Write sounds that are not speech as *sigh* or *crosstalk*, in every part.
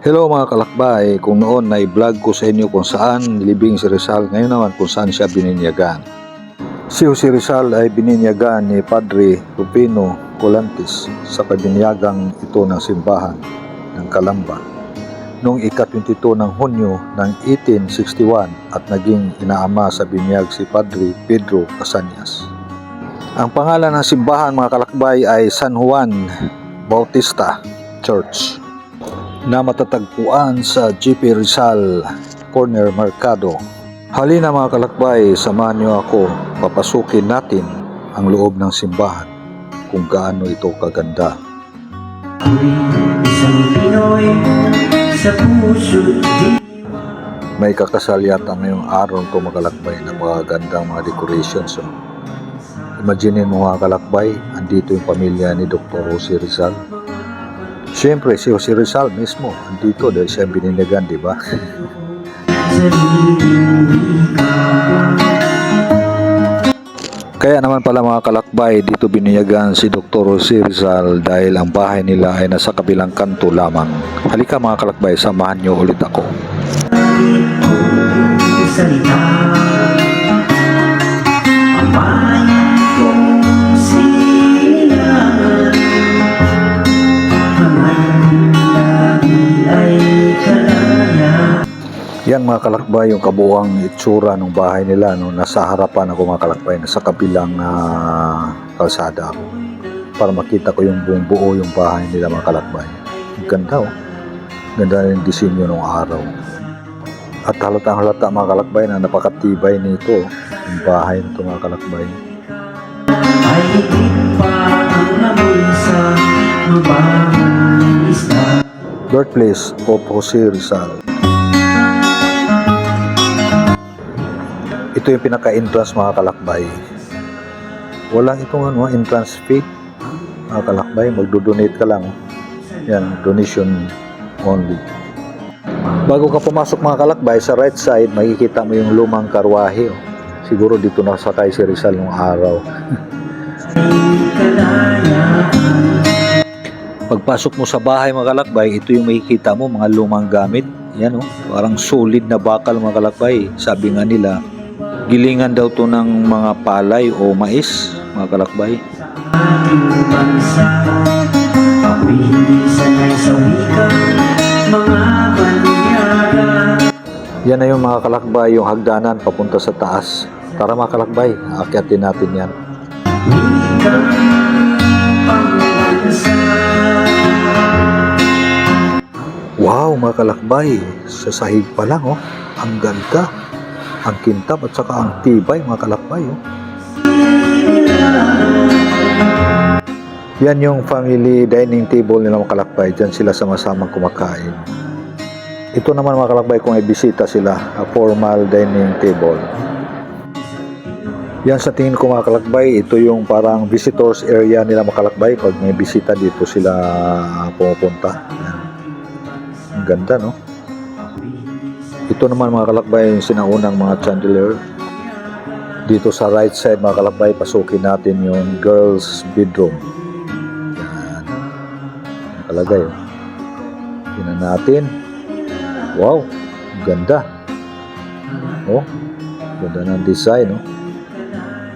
Hello mga kalakbay, kung noon na i-vlog ko sa inyo kung saan nilibing si Rizal, ngayon naman kung saan siya bininyagan. Si Jose Rizal ay bininyagan ni Padre Rufino Colantes sa kabinyagang ito ng simbahan ng Kalamba noong ika-22 ng Hunyo ng 1861 at naging inaama sa binyag si Padre Pedro Casanyas. Ang pangalan ng simbahan mga kalakbay ay San Juan Bautista Church na matatagpuan sa GP Rizal Corner Mercado. Halina mga kalakbay, samahan niyo ako, papasukin natin ang loob ng simbahan kung gaano ito kaganda. May kakasal yata ngayong araw ito mga kalakbay na mga gandang mga decorations. Oh. Imagine mo mga kalakbay, andito yung pamilya ni Dr. Jose Rizal. Siyempre, si Jose Rizal mismo, andito dahil siya ang bininyagan, di ba? Kaya naman pala mga kalakbay, dito biniyagan si Dr. Jose Rizal dahil ang bahay nila ay nasa kabilang kanto lamang. Halika mga kalakbay, samahan niyo ulit ako. salita Yan mga kalakbay, yung kabuuang itsura ng bahay nila. No? Nasa harapan ako mga kalakbay, nasa kabilang ah, kalsada ako. Para makita ko yung buong buo yung bahay nila mga kalakbay. Ang ganda oh. Ganda rin yung disenyo ng araw. At halatang halata mga kalakbay na napakatibay nito. Yung bahay nito mga kalakbay. Ay pa ang amoy sa mabahang isda Birthplace of Jose Rizal. Ito yung pinaka-entrance mga kalakbay. Walang itong ano, entrance fee. Mga kalakbay, magdo-donate ka lang. Yan, donation only. Bago ka pumasok mga kalakbay, sa right side, makikita mo yung lumang karwahe. Siguro dito nakasakay si Rizal nung araw. *laughs* Pagpasok mo sa bahay mga kalakbay, ito yung makikita mo, mga lumang gamit. Yan oh, parang solid na bakal mga kalakbay. Sabi nga nila, gilingan daw to ng mga palay o mais, mga kalakbay. Yan na yung mga kalakbay, yung hagdanan papunta sa taas. Tara mga kalakbay, akyatin natin yan. Wow mga kalakbay, sa sahig pa lang oh, ang ganda. Ang kintab at saka ang tibay mga kalakbay oh. Yan yung family dining table nila mga kalakbay. Diyan sila sama-samang kumakain. Ito naman mga kalakbay kung ay sila, a formal dining table. Yan sa tingin ko mga kalakbay, ito yung parang visitors area nila mga kalakbay. Pag may bisita dito sila pumupunta. Ang ganda no? Ito naman mga kalakbay yung sinaunang mga chandelier. Dito sa right side mga kalakbay, pasukin natin yung girls bedroom. Yan. Nakalagay. Tingnan natin. Wow, ganda. Oh, ganda ng design. Oh.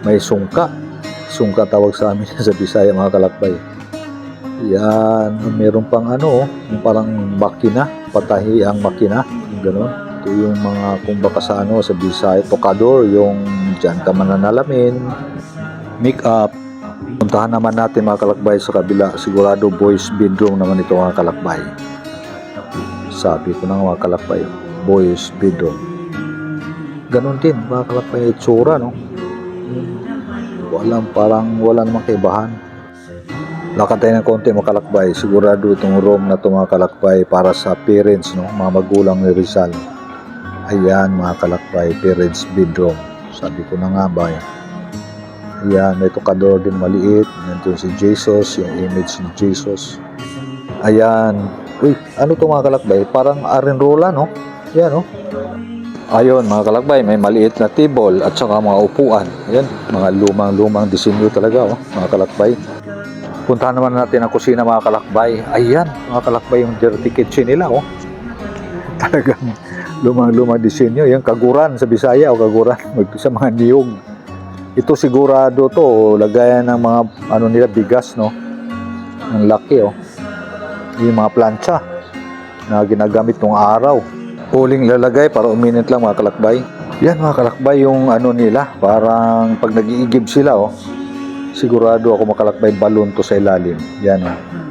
May sungka. Sungka tawag sa amin *laughs* sa Bisaya mga kalakbay. Yan, meron pang ano, oh, parang makina, patahi ang makina, gano'n. Ito yung mga kung baka sa ano, sa Bisaya, tokador, yung dyan ka mananalamin, make up. Puntahan naman natin mga kalakbay sa kabila, sigurado boys bedroom naman ito mga kalakbay. Sabi ko na mga kalakbay, boys bedroom. Ganon din, mga kalakbay, itsura, no? Alam, parang wala namang kaibahan. Lakad tayo ng konti mga kalakbay. Sigurado itong room na ito mga kalakbay para sa parents, no? mga magulang ni Rizal. Ayan mga kalakbay, parents bedroom. Sabi ko na nga ba. Ayan, may tokador din maliit. Nandun si Jesus, yung image ni Jesus. Ayan. Uy, ano to mga kalakbay? Parang arenrola, no? Ayan, no? Ayun, mga kalakbay, may maliit na table at saka mga upuan. Ayan, mga lumang-lumang disenyo talaga, oh, mga kalakbay. Puntahan naman natin ang kusina mga kalakbay. Ayan, mga kalakbay yung dirty kitchen nila, oh. *laughs* Talagang lumang-lumang disenyo. Yung kaguran sa Bisaya o kaguran *laughs* sa mga niyog. Ito sigurado to, lagayan ng mga ano nila bigas, no? Ang laki, oh. Yung mga plancha na ginagamit nung araw. Huling lalagay para uminit lang mga kalakbay. Yan mga kalakbay yung ano nila, parang pag nag-iigib sila, oh. Sigurado ako makalakbay balon to sa ilalim. Yan, oh.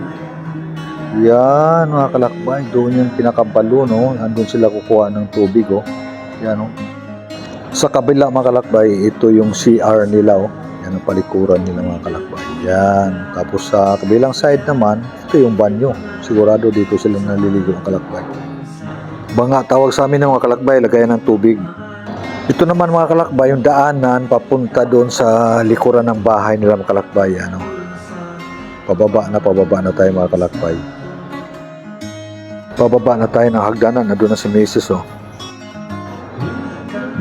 Yan mga kalakbay, doon yung pinakabalon, oh. Andun sila kukuha ng tubig, oh. Yan, oh. Sa kabila mga kalakbay, ito yung CR nila, oh. Yan ang palikuran nila mga kalakbay. Yan. Tapos sa kabilang side naman, ito yung banyo. Sigurado dito sila naliligo ang kalakbay. Banga tawag sa amin ng mga kalakbay, lagayan ng tubig. Ito naman mga kalakbay, yung daanan papunta doon sa likuran ng bahay nila mga kalakbay. Ano? Pababa na, pababa na tayo mga kalakbay. Pababa na tayo ng hagdanan, na doon na si Mrs. Oh.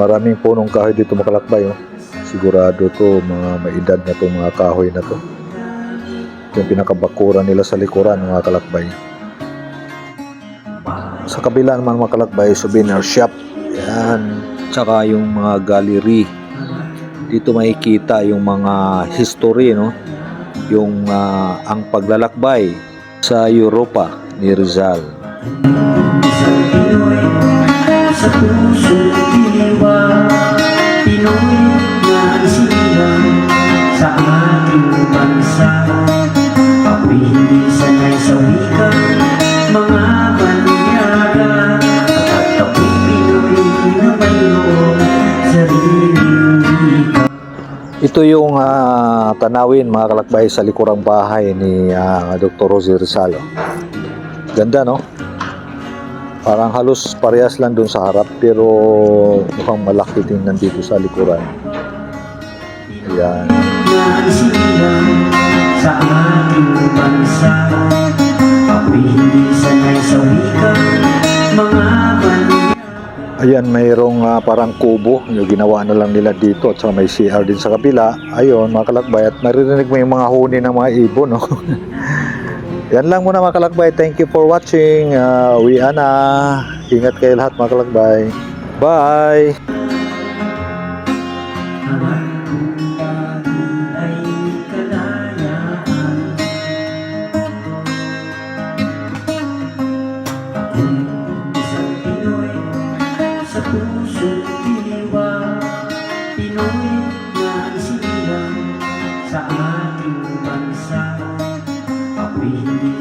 Maraming punong kahoy dito mga kalakbay. Oh. Sigurado to, mga maedad na to, mga kahoy na to. Ito yung pinakabakuran nila sa likuran mga kalakbay. Sa kabila naman mga kalakbay, souvenir shop. Yan. Tsaka yung mga gallery. Dito makikita yung mga history, no? Yung ah, ang paglalakbay sa Europa ni Rizal. Isang Pinoy sa puso diwa Pinoy na isilang sa ating bansa Ako'y hindi sanay sa wika mga banyaga At ako'y Pinoy na mayroong sariling wika Ito yung ah, tanawin mga kalakbay sa likurang bahay ni ah, Dr. Rosie Rizal. oh. Ganda no? Parang halos parehas lang dun sa harap pero mukhang malaki din nandito sa likuran. Ayan. sa ating bansa Ako'y hindi sa wika mga Ayan, mayroong ah, parang kubo. Yung ginawa na lang nila dito. At saka may CR din sa kabila. Ayun, mga kalakbay. At maririnig mo yung mga huni ng mga ibon. No? *laughs* Yan lang muna mga kalakbay. Thank you for watching. Uh, we na. Ingat kayo lahat mga kalakbay. Bye! Ako'y